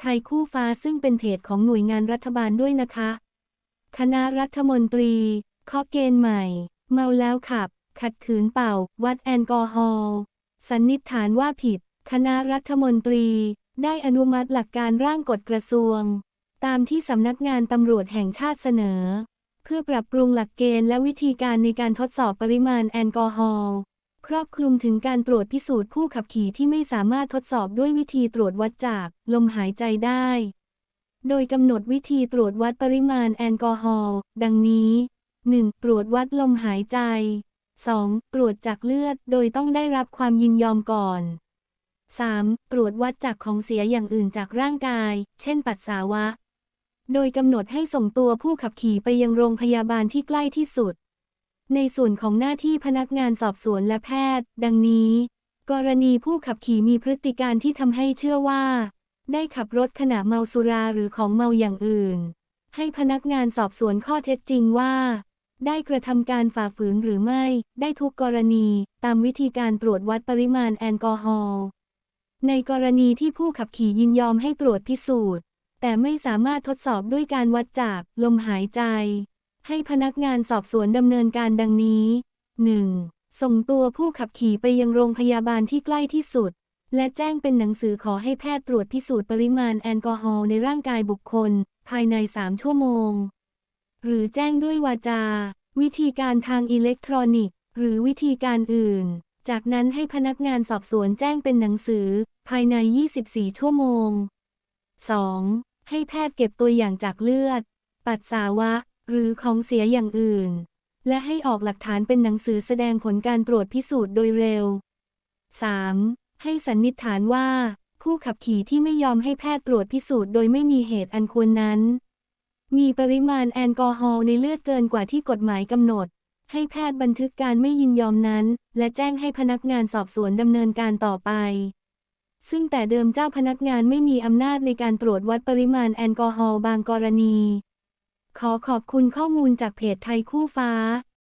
ไทยคู่ฟ้าซึ่งเป็นเพจของหน่วยงานรัฐบาลด้วยนะคะ คณะรัฐมนตรีข้อเกณฑ์ใหม่ เมาแล้วขับ ขัดขืนเป่า วัดแอลกอฮอล์สันนิษฐานว่าผิด คณะรัฐมนตรี ได้อนุมัติหลักการร่างกฎกระทรวง ตามที่สำนักงานตำรวจแห่งชาติเสนอ เพื่อปรับปรุงหลักเกณฑ์และวิธีการในการทดสอบปริมาณแอลกอฮอล์ ครอบคลุมถึงการตรวจพิสูจน์ผู้ขับขี่ที่ไม่สามารถทดสอบด้วยวิธีตรวจวัดจาก ลมหายใจได้ โดยกำหนดวิธีตรวจวัดปริมาณแอลกอฮอล์ ดังนี้ 1. ตรวจวัดลมหายใจ 2. ตรวจจากเลือด โดยต้องได้รับความยินยอมก่อน 3. ตรวจวัดจากของเสียอย่างอื่นจากร่างกาย เช่น ปัสสาวะ โดยกำหนดให้ส่งตัวผู้ขับขี่ไปยังโรงพยาบาลที่ใกล้ที่สุด ในส่วนของหน้าที่พนักงานสอบสวนและแพทย์ ดังนี้ กรณีผู้ขับขี่มีพฤติการที่ทำให้เชื่อว่า ได้ขับรถขณะเมาสุราหรือของเมาอย่างอื่น ให้พนักงานสอบสวนข้อเท็จจริงว่า ได้กระทำการฝ่าฝืนหรือไม่ ได้ทุกกรณี ตามวิธีการตรวจวัดปริมาณแอลกอฮอล์ในกรณีที่ผู้ขับขี่ยินยอมให้ตรวจพิสูจน์ แต่ไม่สามารถทดสอบด้วยการวัดจากลมหายใจ ให้พนักงานสอบสวนดำเนินการดังนี้ 1. ส่งตัวผู้ขับขี่ไปยังโรงพยาบาลที่ใกล้ที่สุด และแจ้งเป็นหนังสือขอให้แพทย์ตรวจพิสูจน์ปริมาณแอลกอฮอล์ในร่างกายบุคคล ภายใน 3 ชั่วโมง หรือแจ้งด้วยวาจา วิธีการทางอิเล็กทรอนิกส์ หรือวิธีการอื่น จากนั้นให้พนักงานสอบสวนแจ้งเป็นหนังสือ ภายใน 24 ชั่วโมง 2. ให้แพทย์เก็บตัวอย่างจากเลือด ปัสสาวะ หรือของเสียอย่างอื่น และให้ออกหลักฐานเป็นหนังสือแสดงผลการตรวจพิสูจน์โดยเร็ว 3. ให้สันนิษฐานว่า ผู้ขับขี่ที่ไม่ยอมให้แพทย์ตรวจพิสูจน์โดยไม่มีเหตุอันควรนั้น มีปริมาณแอลกอฮอล์ในเลือดเกินกว่าที่กฎหมายกำหนด ให้แพทย์บันทึกการไม่ยินยอมนั้น และแจ้งให้พนักงานสอบสวนดำเนินการต่อไป ซึ่งแต่เดิมเจ้าพนักงานไม่มีอำนาจในการตรวจวัดปริมาณแอลกอฮอล์บางกรณี ขอขอบคุณข้อมูลจากเพจไทยคู่ฟ้า